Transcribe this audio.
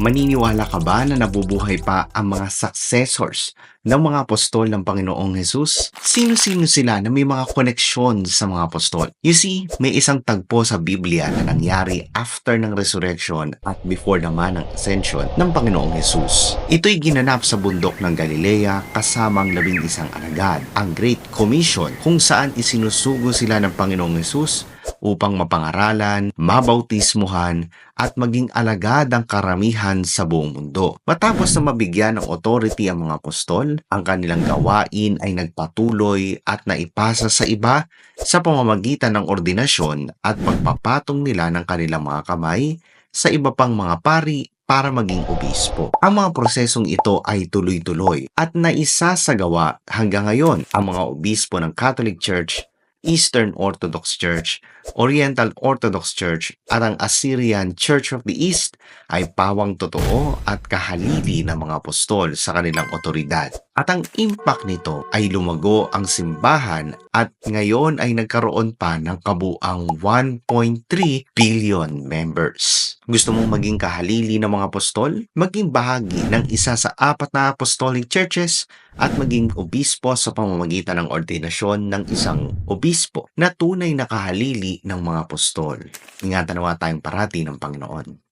Maniniwala ka ba na nabubuhay pa ang mga successors ng mga apostol ng Panginoong Jesus? Sino-sino sila na may mga koneksyon sa mga apostol? You see, may isang tagpo sa Biblia na nangyari after ng resurrection at before naman ng ascension ng Panginoong Jesus. Ito'y ginanap sa bundok ng Galilea kasamang labing isang alagad, ang Great Commission, kung saan isinusugo sila ng Panginoong Jesus upang mapangaralan, mabautismuhan, at maging alagad ang karamihan sa buong mundo. Matapos na mabigyan ng authority ang mga apostol, ang kanilang gawain ay nagpatuloy at naipasa sa iba sa pamamagitan ng ordinasyon at pagpapatong nila ng kanilang mga kamay sa iba pang mga pari para maging obispo. Ang mga prosesong ito ay tuloy-tuloy at naisasagawa hanggang ngayon ang mga obispo ng Catholic Church Eastern Orthodox Church, Oriental Orthodox Church at ang Assyrian Church of the East ay pawang totoo at kahalili ng mga apostol sa kanilang otoridad. At ang impact nito ay lumago ang simbahan at ngayon ay nagkaroon pa ng kabuang 1.3 billion members. Gusto mong maging kahalili ng mga apostol? Maging bahagi ng isa sa apat na apostolic churches at maging obispo sa pamamagitan ng ordinasyon ng isang obispo na tunay na kahalili ng mga apostol. Ingatan nawa tayong parati ng Panginoon.